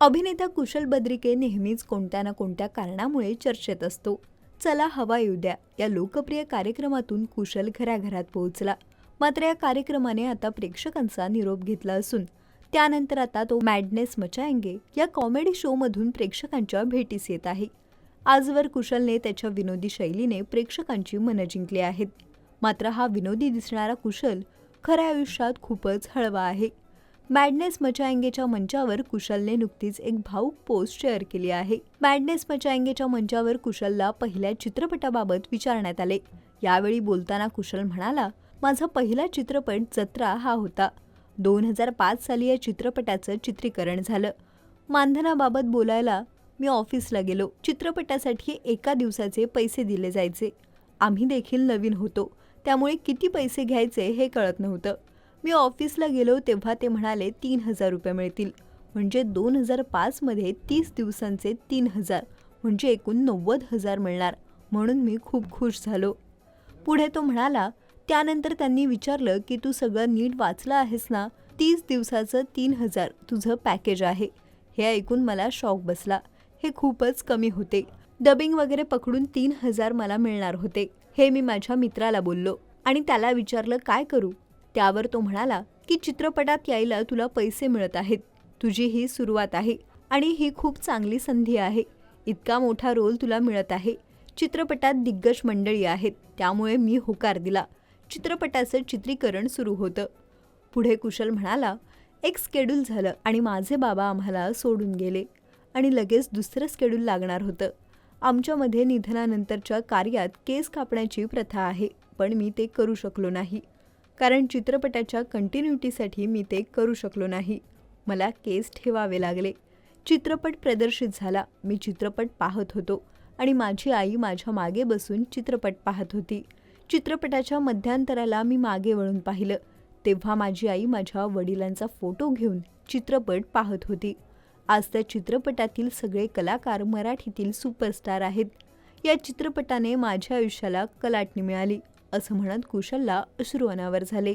अभिनेता कुशल बद्रिके नेहमीच कोणत्या ना कोणत्या कारणामुळे चर्चेत असतो. चला हवा येऊ द्या. या लोकप्रिय कार्यक्रमातून कुशल घराघरात पोहोचला. मात्र या कार्यक्रमाने आता प्रेक्षकांचा निरोप घेतला असून त्यानंतर आता तो मॅडनेस मचाएंगे या कॉमेडी शोमधून प्रेक्षकांच्या भेटीस येत आहे. आजवर कुशलने त्याच्या विनोदी शैलीने प्रेक्षकांची मनं जिंकली आहेत. मात्र हा विनोदी दिसणारा कुशल खऱ्या आयुष्यात खूपच हळवा आहे. मॅडनेस मचाएंगेच्या मंचावर कुशलने नुकतीच एक भाऊक पोस्ट शेअर केली आहे. मॅडनेस मचाएंगेच्या मंचावर कुशलला पहिल्या चित्रपटाबाबत विचारण्यात आले. यावेळी बोलताना कुशल म्हणाला माझा पहिला चित्रपट जत्रा हा होता. दोन हजार पाच साली या चित्रपटाचं चित्रीकरण झालं. मानधनाबाबत बोलायला मी ऑफिसला गेलो. चित्रपटासाठी एका दिवसाचे पैसे दिले जायचे. आम्ही देखील नवीन होतो. त्यामुळे किती पैसे घ्यायचे हे कळत नव्हतं. मी ऑफिसला गेलो तेव्हा ते म्हणाले तीन हजार रुपये मिळतील. म्हणजे दोन हजार पाचमध्ये तीस दिवसांचे तीन हजार म्हणजे एकूण नव्वद हजार मिळणार. म्हणून मी खूप खुश झालो. पुढे तो म्हणाला त्यानंतर त्यांनी विचारलं की तू सगळं नीट वाचलं आहेस ना? तीस दिवसाचं तीन हजार तुझं पॅकेज आहे. हे ऐकून मला शॉक बसला. हे खूपच कमी होते. डबिंग वगैरे पकडून तीन हजार मला मिळणार होते. हे मी माझ्या मित्राला बोललो आणि त्याला विचारलं काय करू? त्यावर तो म्हणाला की चित्रपटात यायला तुला पैसे मिळत आहेत. तुझी ही सुरुवात आहे आणि ही खूप चांगली संधी आहे. इतका मोठा रोल तुला मिळत आहे. चित्रपटात दिग्गज मंडळी आहेत. त्यामुळे मी होकार दिला. चित्रपटाचं चित्रीकरण सुरू होतं. पुढे कुशल म्हणाला एक स्केड्यूल झालं आणि माझे बाबा आम्हाला सोडून गेले. आणि लगेच दुसरं स्केड्यूल लागणार होतं. आमच्यामध्ये निधनानंतरच्या कार्यात केस कापण्याची प्रथा आहे. पण मी ते करू शकलो नाही. कारण चित्रपटाच्या कंटिन्युटीसाठी मी ते करू शकलो नाही. मला केस ठेवावे लागले. चित्रपट प्रदर्शित झाला. मी चित्रपट पाहत होतो आणि माझी आई माझ्या मागे बसून चित्रपट पाहत होती. चित्रपटाच्या मध्यांतराला मी मागे वळून पाहिलं. तेव्हा माझी आई माझ्या वडिलांचा फोटो घेऊन चित्रपट पाहत होती. आज त्या चित्रपटातील सगळे कलाकार मराठीतील सुपरस्टार आहेत. या चित्रपटाने माझ्या आयुष्याला कलाटणी मिळाली. असं म्हणत कुशलला अश्रू अनावर झाले.